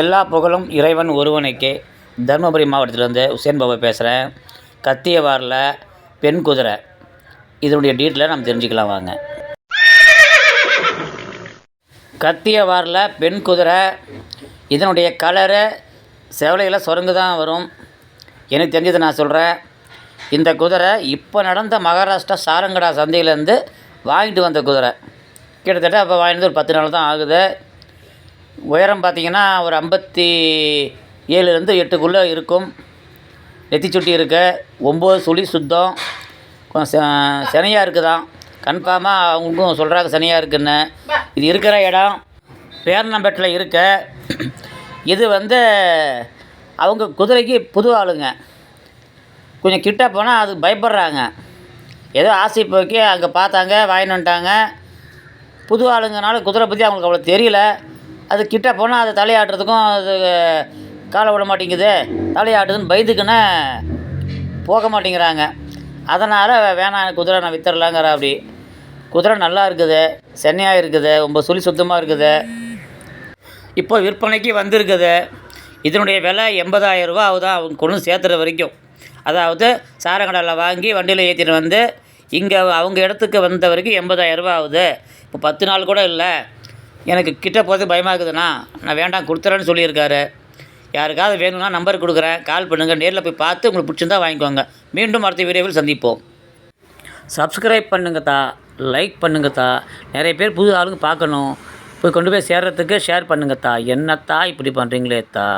எல்லா புகழும் இறைவன் ஒருவனுக்கே. தருமபுரி மாவட்டத்திலேருந்து உசேன் பாபா பேசுகிறேன் கத்தியவாரில் பெண் குதிரை. இதனுடைய டீட்டெயிலை நம்ம தெரிஞ்சுக்கலாம் வாங்க. கத்தியவாரில் பெண் குதிரை. இதனுடைய கலரு செவலையில் சுரங்கு தான் வரும். எனக்கு தெரிஞ்சதை நான் சொல்கிறேன் இந்த குதிரை இப்போ நடந்த மகாராஷ்டிரா சாரங்கடா சந்தையிலேருந்து வாங்கிட்டு வந்த குதிரை. கிட்டத்தட்ட அப்போ வாங்கிட்டு வந்து ஒரு பத்து நாள் தான் ஆகுது. உயரம் பார்த்தீங்கன்னா ஒரு ஐம்பத்தி ஏழுலேருந்து எட்டுக்குள்ளே இருக்கும். நெத்தி சுட்டி இருக்கு. ஒம்பது சுழி சுத்தம். கொஞ்சம் இருக்குதான் கன்ஃபார்மாக அவங்களுக்கும் சொல்கிறாங்க சனியாக இருக்குன்னு. இது இருக்கிற இடம். பேரணம்பேட்டில் இருக்க. இது வந்து அவங்க குதிரைக்கு புது ஆளுங்க. கொஞ்சம் கிட்ட போனால் அது பயப்படுறாங்க. ஏதோ ஆசை போக்கி அங்கே பார்த்தாங்க வாங்கிட்டு வந்துட்டாங்க. புது ஆளுங்கனால குதிரை பற்றி அவங்களுக்கு அவ்வளோ தெரியல. அது கிட்ட போனால் அது தலையாட்டுறதுக்கும் அது காலை விட மாட்டேங்குது. தலையாட்டுதுன்னு பயந்துக்குன்னு போக மாட்டேங்கிறாங்க. அதனால் வேணாம் குதிரை நான் வித்துறலாங்கிற அப்படி. குதிரை நல்லா இருக்குது சென்னையாக இருக்குது ரொம்ப சுழி சுத்தமாக இருக்குது. இப்போ விற்பனைக்கு வந்திருக்குது. இதனுடைய விலை எண்பதாயிரம் ரூபா ஆகுதான் அவங்க கொண்டு சேர்த்துற வரைக்கும். அதாவது சாரங்கடாவில் வாங்கி வண்டியில் ஏற்றிட்டு வந்து இங்கே அவங்க இடத்துக்கு வந்த வரைக்கும் எண்பதாயிரம் ரூபா ஆகுது. இப்போ பத்து நாள் கூட இல்லை. எனக்கு கிட்ட போகிறது பயமாக இருக்குதுண்ணா நான் வேண்டாம் கொடுத்துறேன்னு சொல்லியிருக்காரு. யாருக்காவது வேணும்னா நம்பர் கொடுக்குறேன். கால் பண்ணுங்கள் நேரில் போய் பார்த்து உங்களுக்கு பிடிச்சிருந்தா வாங்கிக்கோங்க. மீண்டும் அடுத்த வீடியோவில் சந்திப்போம். சப்ஸ்கிரைப் பண்ணுங்கத்தா லைக் பண்ணுங்கத்தா நிறைய பேர் புது ஆளுங்க பார்க்கணும். போய் கொண்டு போய் சேர்றதுக்கு ஷேர் பண்ணுங்கத்தா என்னத்தா இப்படி பண்ணுறீங்களேத்தா